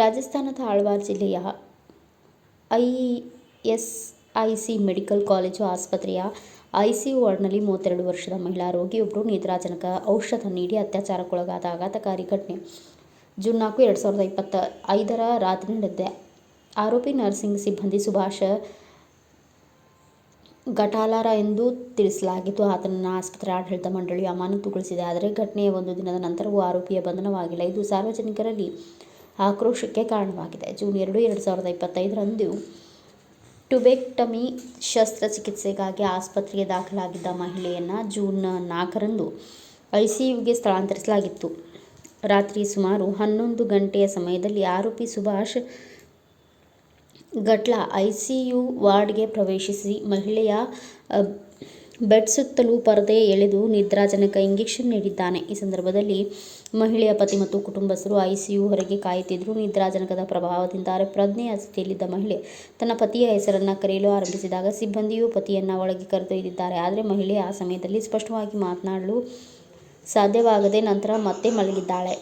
ರಾಜಸ್ಥಾನದ ಆಳ್ವಾರ್ ಜಿಲ್ಲೆಯ I S I C medical college ಆಸ್ಪತ್ರೆಯ ಐ ಸಿ ವಾರ್ಡ್ನಲ್ಲಿ ಮೂವತ್ತೆರಡು ವರ್ಷದ ಮಹಿಳಾ ರೋಗಿಯೊಬ್ಬರು ನಿದ್ರಾಜನಕ ಔಷಧ ನೀಡಿ ಅತ್ಯಾಚಾರಕ್ಕೊಳಗಾದ ಆಘಾತಕಾರಿ ಘಟನೆ. ಜೂನ್ ನಾಲ್ಕು, ಎರಡು ಸಾವಿರದ ಇಪ್ಪತ್ತ ಐದರ ರಾತ್ರಿ ನಡೆದಿದೆ. ಆರೋಪಿ ನರ್ಸಿಂಗ್ ಸಿಬ್ಬಂದಿ ಸುಭಾಷ್ ಘಟಾಲಾರ ಎಂದು ತಿಳಿಸಲಾಗಿತ್ತು. ಆತನನ್ನು ಆಸ್ಪತ್ರೆ ಆಡಳಿತ ಮಂಡಳಿಯು ಅಮಾನತುಗೊಳಿಸಿದೆ. ಆದರೆ ಘಟನೆಯ ಒಂದು ದಿನದ ನಂತರವೂ ಆರೋಪಿಯ ಬಂಧನವಾಗಿಲ್ಲ. ಇದು ಸಾರ್ವಜನಿಕರಲ್ಲಿ ಆಕ್ರೋಶಕ್ಕೆ ಕಾರಣವಾಗಿದೆ. ಜೂನ್ ಎರಡು ಎರಡು ಸಾವಿರದ ಇಪ್ಪತ್ತೈದರಂದು ಟುಬೆಕ್ಟಮಿ ಶಸ್ತ್ರಚಿಕಿತ್ಸೆಗಾಗಿ ಆಸ್ಪತ್ರೆಗೆ ದಾಖಲಾಗಿದ್ದ ಮಹಿಳೆಯನ್ನು ಜೂನ್ ನಾಲ್ಕರಂದು ಐಸಿಯುಗೆ ಸ್ಥಳಾಂತರಿಸಲಾಗಿತ್ತು. ರಾತ್ರಿ ಸುಮಾರು ಹನ್ನೊಂದು ಗಂಟೆಯ ಸಮಯದಲ್ಲಿ ಆರೋಪಿ ಸುಭಾಷ್ ಗಟ್ಲಾ ಐಸಿಯು ವಾರ್ಡ್ಗೆ ಪ್ರವೇಶಿಸಿ ಮಹಿಳೆಯ ಬೆಡ್ ಸುತ್ತಲೂ ಪರದೆ ಎಳೆದು ನಿದ್ರಾಜನಕ ಇಂಜೆಕ್ಷನ್ ನೀಡಿದ್ದಾನೆ. ಈ ಸಂದರ್ಭದಲ್ಲಿ ಮಹಿಳೆಯ ಪತಿ ಮತ್ತು ಕುಟುಂಬಸ್ಥರು ಐಸಿಯು ಹೊರಗೆ ಕಾಯುತ್ತಿದ್ದರು. ನಿದ್ರಾಜನಕದ ಪ್ರಭಾವದಿಂದ ಪ್ರಜ್ಞೆಯ ಸ್ಥಿತಿಯಲ್ಲಿದ್ದ ಮಹಿಳೆ ತನ್ನ ಪತಿಯ ಹೆಸರನ್ನು ಕರೆಯಲು ಆರಂಭಿಸಿದಾಗ ಸಿಬ್ಬಂದಿಯು ಪತಿಯನ್ನು ಒಳಗೆ ಕರೆದೊಯ್ದಿದ್ದಾರೆ. ಆದರೆ ಮಹಿಳೆ ಆ ಸಮಯದಲ್ಲಿ ಸ್ಪಷ್ಟವಾಗಿ ಮಾತನಾಡಲು ಸಾಧ್ಯವಾಗದೆ ನಂತರ ಮತ್ತೆ ಮಲಗಿದ್ದಾಳೆ.